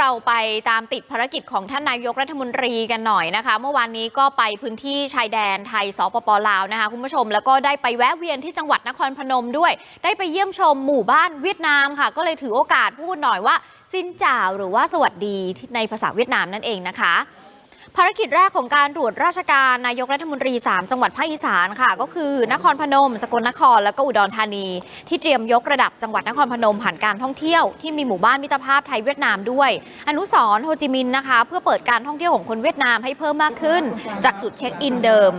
เราไปตามติดภารกิจของท่านนายกรัฐมนตรีกันหน่อยนะคะ เมื่อวานนี้ก็ไปพื้นที่ชายแดนไทยสปปลาวนะคะคุณผู้ชมแล้วก็ได้ไปแวะเวียนที่จังหวัดนครพนมด้วย ได้ไปเยี่ยมชมหมู่บ้านเวียดนามค่ะ ก็เลยถือโอกาสพูดหน่อยว่าซินจ่าวหรือว่าสวัสดีในภาษาเวียดนามนั่นเองนะคะ ภารกิจแรกของการตรวจราชการนายกรัฐมนตรี 3 จังหวัดภาคอีสานค่ะ ก็คือนครพนม สกลนคร และก็อุดรธานี ที่เตรียมยกระดับจังหวัดนครพนมผ่านการท่องเที่ยวที่มีหมู่บ้านมิตรภาพไทยเวียดนามด้วย อนุสรโฮจิมินห์นะคะ เพื่อเปิดการท่องเที่ยวของคนเวียดนามให้เพิ่มมากขึ้น จากจุดเช็คอินเดิม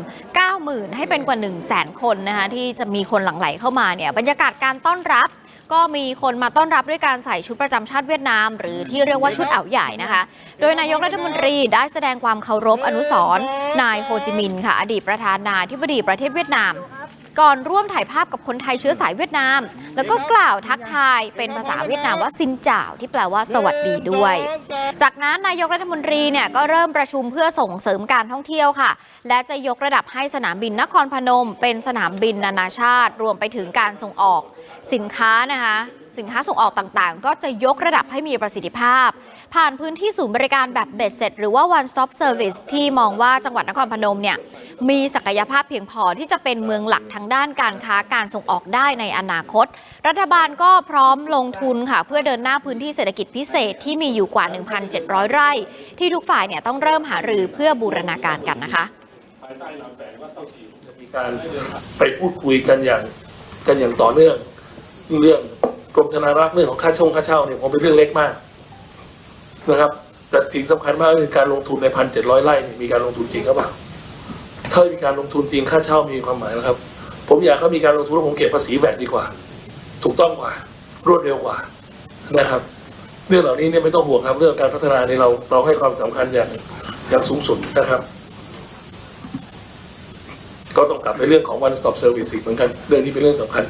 90,000 ให้เป็นกว่า 1 0 0 0 0แสนคนนะคะที่จะมีคนหลั่งไหลเข้ามาเนี่ยบรรยากาศการต้อนรับ ก็มีคนมาต้อนรับด้วยการใส่ชุดประจำชาติเวียดนาม หรือที่เรียกว่าชุดอ่าวใหญ่นะคะ โดยนายกรัฐมนตรีได้แสดงความเคารพอนุสรณ์นายโฮจิมินห์ค่ะ อดีตประธานาธิบดีประเทศเวียดนาม ก่อนร่วมถ่ายภาพกับคนไทยเชื้อสายเวียดนาม แล้วก็กล่าวทักทายเป็นภาษาเวียดนามว่าซินจ่าวที่แปลว่าสวัสดีด้วย จากนั้นนายกรัฐมนตรีเนี่ยก็เริ่มประชุมเพื่อส่งเสริมการท่องเที่ยวค่ะ และจะยกระดับให้สนามบินนครพนม เป็นสนามบินนานาชาติ รวมไปถึงการส่งออกสินค้านะคะ สินค้าส่งออกต่างๆ ก็จะยกระดับให้มีประสิทธิภาพ ผ่านพื้นที่ศูนย์บริการแบบเบ็ดเสร็จ หรือว่า one stop service ที่มองว่าจังหวัดนครพนมเนี่ยมีศักยภาพเพียงพอที่จะเป็นเมืองหลักทางด้านการค้าการส่งออกได้ในอนาคต รัฐบาลก็พร้อมลงทุนค่ะ เพื่อเดินหน้าพื้นที่เศรษฐกิจพิเศษที่มีอยู่กว่า 1,700 ไร่ ที่ทุกฝ่ายเนี่ยต้องเริ่มหารือเพื่อบูรณาการกันนะคะภายใต้นามแฝงว่าต้าจีนจะมีการไปพูดคุยกันอย่างกันอย่างต่อเนื่องเรื่อง กรมธนารักษ์เรื่องของค่าช่องค่าเช่าเนี่ยผมเป็นเรื่องเล็กมากนะครับแต่สิ่งสำคัญมากคือการลงทุนในพันเจ็ดร้อยไร่เนี่ยมีการลงทุนจริงหรือเปล่าถ้ามีการลงทุนจริงค่าเช่ามีความหมายนะครับ ผมอยากให้มีการลงทุนแล้วผมเก็บภาษีแบตดีกว่า ถูกต้องกว่า รวดเร็วกว่านะครับ เรื่องเหล่านี้เนี่ยไม่ต้องห่วงครับ เรื่องการพัฒนาในเราเราให้ความสำคัญอย่างอย่างสูงสุดนะครับ ก็ต้องกลับไปเรื่องของ one stop service อีกเหมือนกัน เรื่องนี้เป็นเรื่องสำคัญ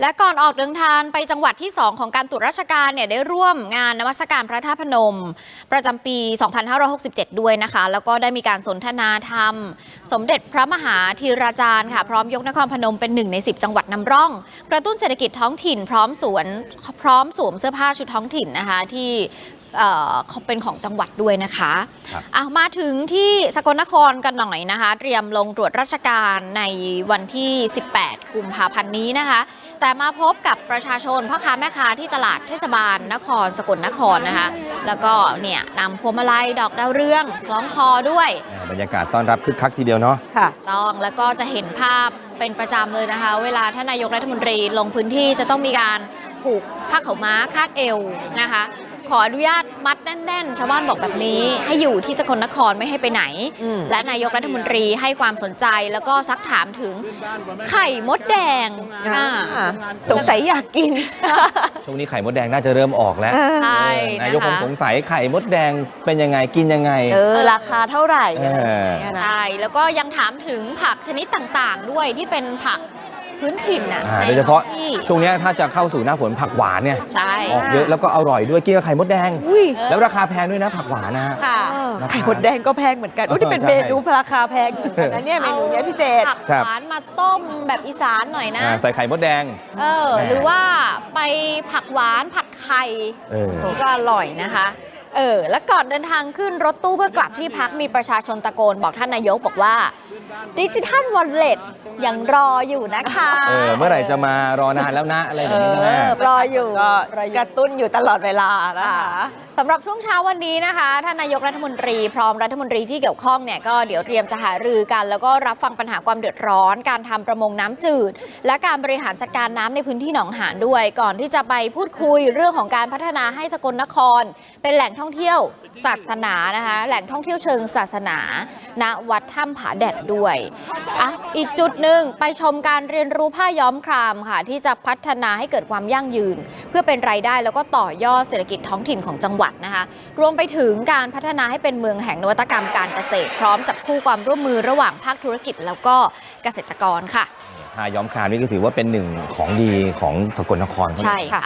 และก่อนออกเดินทางไปจังหวัดที่ 2 ของการตรวจราชการเนี่ยได้ร่วมงานนมัสการพระธาตุพนม ประจำปี 2567 ด้วยนะคะ แล้วก็ได้มีการสนทนาธรรม สมเด็จพระมหาธีราจารย์ค่ะ พร้อมยกนครพนมเป็นหนึ่งใน 10 จังหวัดนำร่อง กระตุ้นเศรษฐกิจท้องถิ่นพร้อมสวนพร้อมสวมเสื้อผ้าชุดท้องถิ่นนะคะที่ เอ่อเป็นของจังหวัดด้วยนะคะครับอะมาถึงที่สกลนครกันหน่อยนะคะ เตรียมลงตรวจราชการในวันที่ 18 กุมภาพันธ์นี้นะคะ แต่มาพบกับประชาชนพ่อค้าแม่ค้าที่ตลาดเทศบาลนครสกลนครนะคะ แล้วก็เนี่ยนำพวงมาลัยดอกดาวเรืองคล้องคอด้วยอ่าบรรยากาศต้อนรับคึกคักทีเดียวเนาะค่ะต้องแล้วก็จะเห็นภาพเป็นประจำเลยนะคะ เวลาท่านนายกรัฐมนตรีลงพื้นที่จะต้องมีการผูกผ้าขาวม้าคาดเอวนะคะ ขออนุญาตมัดแน่น ๆ ชาวบ้านบอกแบบนี้ ให้อยู่ที่สกลนครไม่ให้ไปไหนอืมและนายกรัฐมนตรีให้ความสนใจแล้วก็ซักถามถึงไข่มดแดงอ่าอ่าสงสัยอยากกิน ช่วงนี้ไข่มดแดงน่าจะเริ่มออกแล้วใช่เออนะนายกคงคะสงสัยไข่มดแดงเป็นยังไงกินยังไงเออราคาเท่าไหร่เออเนี่ยนะใช่แล้วก็ยังถามถึงผักชนิดต่างๆ ด้วยที่เป็นผัก พื้นถิ่นน่ะอ่าในโดยเฉพาะท้องที่ช่วงเนี้ยถ้าจะเข้าสู่หน้าฝนผักหวานเนี่ยใช่ออกเยอะแล้วก็อร่อยด้วยกินกับไข่มดแดง อุ้ยแล้วราคาแพงด้วยนะผักหวานนะค่ะ เออราคาไข่มดแดงก็แพงเหมือนกันอุ้ยนี่เป็นใช่เมนูราคาแพงเหมือนกันนะเนี่ยเมนูเนี้ยพี่เจษผักครับ หวานมาต้มแบบอีสานหน่อยนะ อ่าใส่ไข่มดแดง เออ แหม่หรือว่าไปผักหวานผัดไข่ เออ ก็อร่อยนะคะ เออ แล้วก่อนเดินทางขึ้นรถตู้เพื่อกลับที่พักมีประชาชนตะโกนบอกท่านนายกบอกว่าดิจิทัลวอลเล็ตยังรออยู่นะคะเออเมื่อไหร่จะมารอนานแล้วนะอะไรแบบนี้ใช่ไหมรออยู่ก็รออยู่กระตุ้นอยู่ตลอดเวลานะคะสำหรับช่วงเช้าวันนี้นะคะท่านนายกรัฐมนตรีพร้อมรัฐมนตรีที่เกี่ยวข้องเนี่ยก็เดี๋ยวเตรียมจะหารือกัน แล้วก็รับฟังปัญหาความเดือดร้อน การทำประมงน้ำจืด และการบริหารจัดการน้ำในพื้นที่หนองหานด้วย ก่อนที่จะไปพูดคุยเรื่องของการพัฒนาให้สกลนคร เป็นแหล่งท่องเที่ยว ศาสนานะคะแหล่งท่องเที่ยวเชิงศาสนาณวัดถ้ำผาแดดด้วยอะอีกจุดหนึ่งไปชมการเรียนรู้ผ้าย้อมครามค่ะ ที่จะพัฒนาให้เกิดความยั่งยืน เพื่อเป็นรายได้แล้วก็ต่อยอดเศรษฐกิจท้องถิ่นของจังหวัดนะคะ รวมไปถึงการพัฒนาให้เป็นเมืองแห่งนวัตกรรมการเกษตร พร้อมจับคู่ความร่วมมือระหว่างภาคธุรกิจแล้วก็เกษตรกรค่ะผ้าย้อมครามนี่ก็ถือว่าเป็นหนึ่งของดีของสกลนครเขาใช่ค่ะ